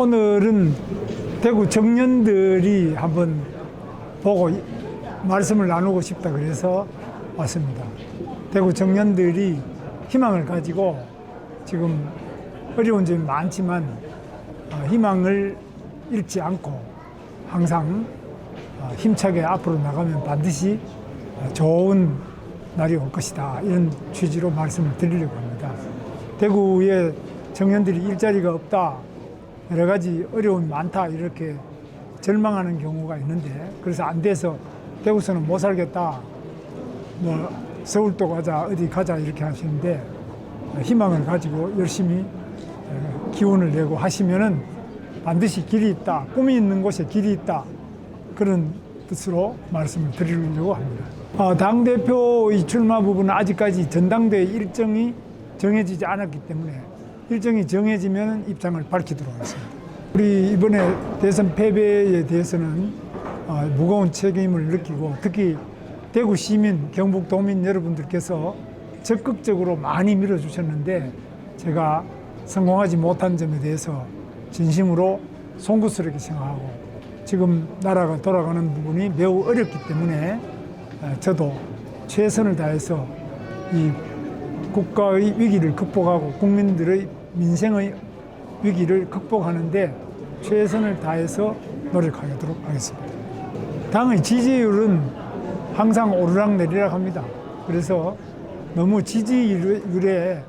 오늘은 대구 청년들이 한번 보고 이- 말씀을 나누고 싶다 그래서 왔습니다. 대구 청년들이 희망을 가지고 지금 어려운 점이 많지만 어, 희망을 잃지 않고 항상 어, 힘차게 앞으로 나가면 반드시 어, 좋은 날이 올 것이다. 이런 취지로 말씀을 드리려고 합니다. 대구에 청년들이 일자리가 없다. 여러 가지 어려움이 많다. 이렇게 절망하는 경우가 있는데 그래서 안 돼서 대구서는 못 살겠다. 뭐 서울도 가자 어디 가자 이렇게 하시는데 희망을 가지고 열심히 에, 기운을 내고 하시면은 반드시 길이 있다. 꿈이 있는 곳에 길이 있다. 그런 뜻으로 말씀을 드리려고 합니다. 어, 당 대표 이 출마 부분은 아직까지 전당대회 일정이 정해지지 않았기 때문에 일정이 정해지면 입장을 밝히도록 하겠습니다. 우리 이번에 대선 패배에 대해서는 어, 무거운 책임을 느끼고 특히 대구 시민, 경북 도민 여러분들께서 적극적으로 많이 밀어주셨는데 제가 성공하지 못한 점에 대해서 진심으로 송구스럽게 생각하고 지금 나라가 돌아가는 부분이 매우 어렵기 때문에 어, 저도 최선을 다해서 이 국가의 위기를 극복하고 국민들의 민생의 위기를 극복하는데 최선을 다해서 노력하도록 하겠습니다. 당의 지지율은 항상 오르락 내리락 합니다. 그래서 너무 지지율에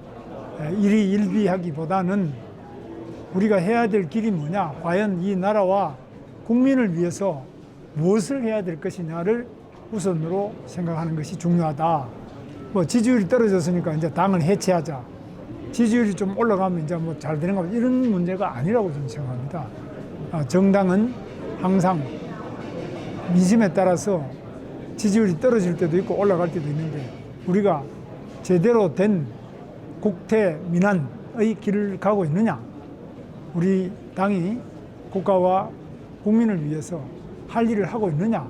일희일비하기보다는 우리가 해야 될 길이 뭐냐, 과연 이 나라와 국민을 위해서 무엇을 해야 될 것이냐를 우선으로 생각하는 것이 중요하다. 뭐 지지율이 떨어졌으니까 이제 당을 해체하자. 지지율이 좀 올라가면 이제 뭐 잘 되는 가 이런 문제가 아니라고 저는 생각합니다. 아, 정당은 항상 민심에 따라서 지지율이 떨어질 때도 있고 올라갈 때도 있는데 우리가 제대로 된 국태 민안의 길을 가고 있느냐 우리 당이 국가와 국민을 위해서 할 일을 하고 있느냐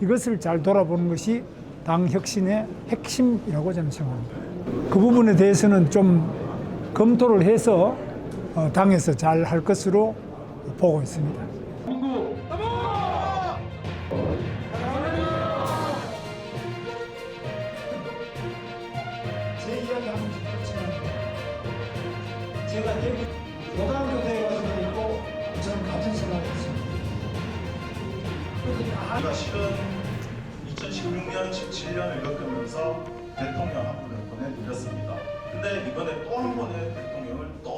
이것을 잘 돌아보는 것이 당 혁신의 핵심이라고 저는 생각합니다. 그 부분에 대해서는 좀 검토를 해서 어, 당에서 잘 할 것으로 보고 있습니다. 제 이야기 하면 그렇지만 제가 대구 고등학교 대회 가서 있고 저는 같은 생각이었습니다. 우리가 실은 2016년, 17년을 겪으면서 대통령 전에 누렸습니다. 근데 이번에 또 한 번의 대통령을 또